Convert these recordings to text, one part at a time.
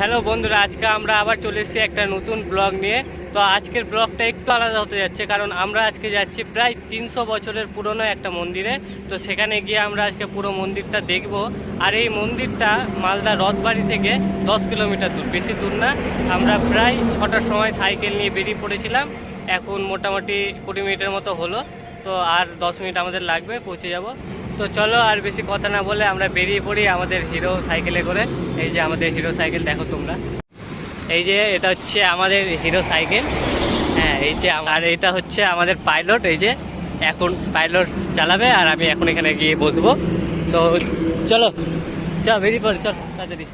Hello বন্ধুরা, আজকে আমরা আবার চলে এসেছি একটা নতুন ব্লগ নিয়ে। তো আজকের ব্লগটা একটু আলাদা হতে যাচ্ছে, কারণ আমরা আজকে যাচ্ছি প্রায় তিনশো বছরের পুরনো একটা মন্দিরে। তো সেখানে গিয়ে আমরা আজকে পুরো মন্দিরটা দেখব। আর এই মন্দিরটা মালদা রথবাড়ি থেকে দশ কিলোমিটার দূর, বেশি দূর না। আমরা প্রায় ছটার সময় সাইকেল নিয়ে বেরিয়ে পড়েছিলাম। এখন মোটামুটি কুড়ি মিনিটের মতো হলো। তো আর দশ মিনিট আমাদের লাগবে, পৌঁছে যাব। তো চলো আর বেশি কথা না বলে আমরা বেরিয়ে পড়ি আমাদের হিরো সাইকেলে করে। এই যে আমাদের হিরো সাইকেল, দেখো তোমরা। এই যে এটা হচ্ছে আমাদের হিরো সাইকেল। হ্যাঁ এই যে আর এটা হচ্ছে আমাদের পাইলট, এই যে এখন পাইলট চালাবে আর আমি এখন এখানে গিয়ে বসবো। তো চলো, চল বেরিয়ে পড়ি, চল, তাড়াতাড়ি।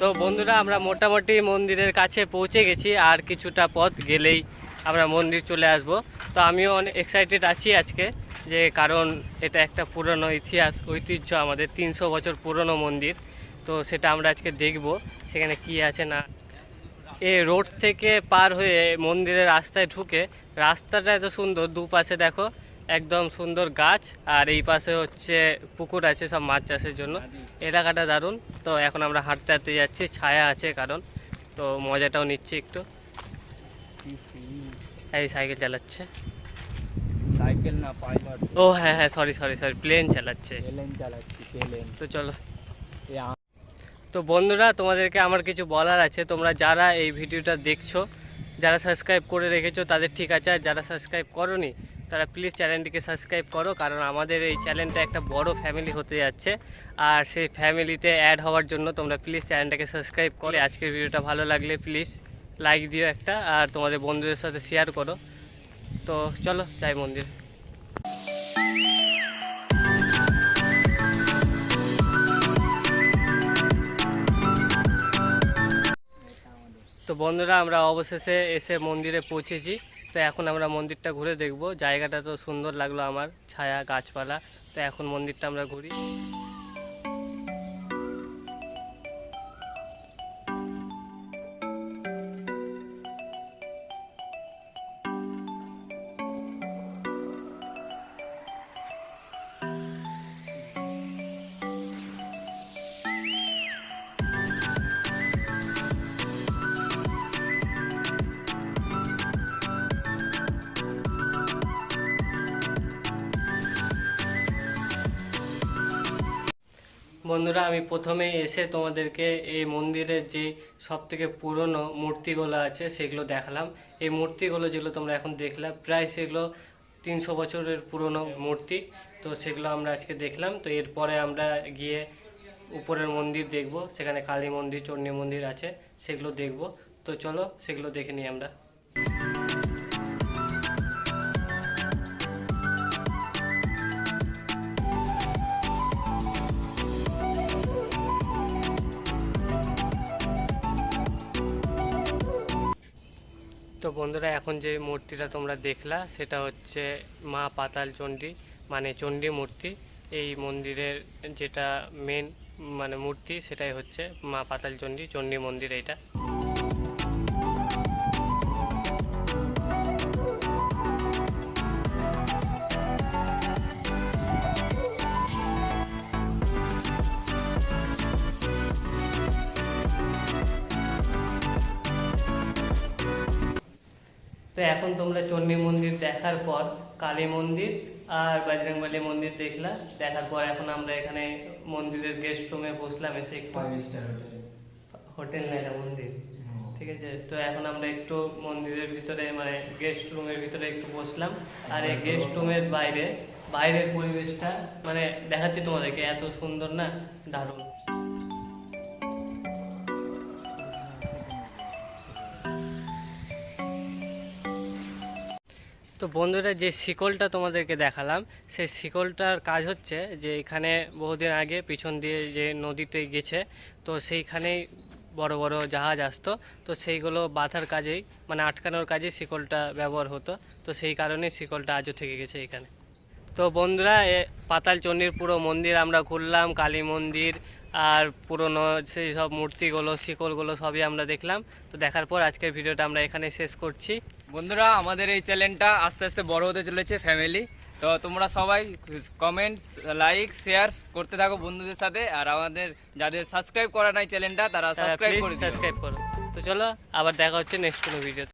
তো বন্ধুরা, আমরা মোটামুটি মন্দিরের কাছে পৌঁছে গেছি, আর কিছুটা পথ গেলেই আমরা মন্দির চলে আসব। তো আমিও অনেক এক্সাইটেড আছি আজকে, যে কারণ এটা একটা পুরনো ইতিহাস, ঐতিহ্য আমাদের তিনশো বছর পুরনো মন্দির। তো সেটা আমরা আজকে দেখব, সেখানে কি আছে না। এ রোড থেকে পার হয়ে মন্দিরের রাস্তায় ঢুকে, রাস্তাটা এত সুন্দর, দুপাশে দেখো একদম সুন্দর গাছ আর এই পাশে হচ্ছে পুকুর আছে সব মাছ চাষের জন্য। এলাকাটা দারুণ। তো এখন আমরা হাঁটতে হাঁটতে যাচ্ছি ছায়া আছে কারণ তো মজাটাও নিচ্ছি একটু। এই সাইকেল চালাচ্ছে। সাইকেল না পাইলট। ও হ্যাঁ হ্যাঁ সরি সরি সরি প্লেন চালাচ্ছে। প্লেন চালাচ্ছি প্লেন। তো চলো। তো বন্ধুরা তোমাদেরকে আমার কিছু বলার আছে। তোমরা যারা এই ভিডিওটা দেখছ যারা সাবস্ক্রাইব করে রেখেছো তাদের ঠিক আছে। আর যারা সাবস্ক্রাইব করনি তারা প্লিজ চ্যানেলটিকে সাবস্ক্রাইব করো, কারণ আমাদের এই চ্যানেলটা একটা বড় ফ্যামিলি হতে যাচ্ছে। আর সেই ফ্যামিলিতে অ্যাড হওয়ার জন্য তোমরা প্লিজ চ্যানেলটাকে সাবস্ক্রাইব করে। আজকের ভিডিওটা ভালো লাগলে প্লিজ লাইক দিও একটা, আর তোমাদের বন্ধুদের সাথে শেয়ার করো। তো চলো, যাই মন্দির। তো বন্ধুরা, আমরা অবশেষে এসে মন্দিরে পৌঁছেছি। তো এখন আমরা মন্দিরটা ঘুরে দেখব। জায়গাটা তো সুন্দর লাগল আমার, ছায়া, গাছপালা। তো এখন মন্দিরটা আমরা ঘুরি। বন্ধুরা, আমি প্রথমে এসে তোমাদেরকে এই মন্দিরের যে সব থেকে পুরনো মূর্তিগুলো আছে সেগুলো দেখালাম। এই মূর্তিগুলো যেগুলো তোমরা এখন দেখলে, প্রায় সেগুলো তিনশো বছরের পুরনো মূর্তি। তো সেগুলো আমরা আজকে দেখলাম। তো এরপরে আমরা গিয়ে উপরের মন্দির দেখব, সেখানে কালী মন্দির, চণ্ডী মন্দির আছে, সেগুলো দেখব। তো চলো সেগুলো দেখে নিই আমরা। তো বন্ধুরা, এখন যে মূর্তিটা তোমরা দেখলা, সেটা হচ্ছে মা পাতাল চণ্ডী মানে চণ্ডী মূর্তি। এই মন্দিরের যেটা মেন মানে মূর্তি, সেটাই হচ্ছে মা পাতাল চণ্ডী চণ্ডী মন্দির এইটা। তো এখন তোমরা চণ্ডী মন্দির দেখার পর কালী মন্দির আর বজরংবলী মন্দির দেখলা। দেখার পর এখন আমরা এখানে মন্দিরের গেস্ট রুমে বসলাম এসে একটু হোটেল হোটেল না মন্দির। ঠিক আছে? তো এখন আমরা একটু মন্দিরের ভিতরে মানে গেস্ট রুমের ভিতরে একটু বসলাম। আর এই গেস্ট রুমের বাইরে বাইরের পরিবেশটা মানে দেখাচ্ছি তোমাদেরকে এত সুন্দর না? দারুণ। তো বন্ধুরা, যে শিকলটা তোমাদেরকে দেখালাম, সেই শিকলটার কাজ হচ্ছে যে এখানে বহুদিন আগে পিছন দিয়ে যে নদীতে গেছে, তো সেইখানেই বড় বড় জাহাজ আসতো। তো সেইগুলো বাঁধার কাজেই মানে আটকানোর কাজে শিকলটা ব্যবহার হতো। তো সেই কারণে শিকলটা আজও থেকে গেছে এখানে। তো বন্ধুরা, এ পাতাল পুরো মন্দির আমরা ঘুরলাম, কালী মন্দির আর পুরনো সেই সব মূর্তিগুলো, শিকলগুলো সবই আমরা দেখলাম। তো দেখার পর আজকের ভিডিওটা আমরা এখানে শেষ করছি। বন্ধুরা আমাদের এই চ্যানেলটা আস্তে আস্তে বড় হতে চলেছে ফ্যামিলি তো তোমরা সবাই কমেন্ট লাইক শেয়ার করতে থাকো বন্ধুদের সাথে। আর আমাদের যাদের সাবস্ক্রাইব করা নাই চ্যানেলটা তারা সাবস্ক্রাইব করে সাবস্ক্রাইব করো। তো চলো আবার দেখা হচ্ছে নেক্সট কোনো ভিডিও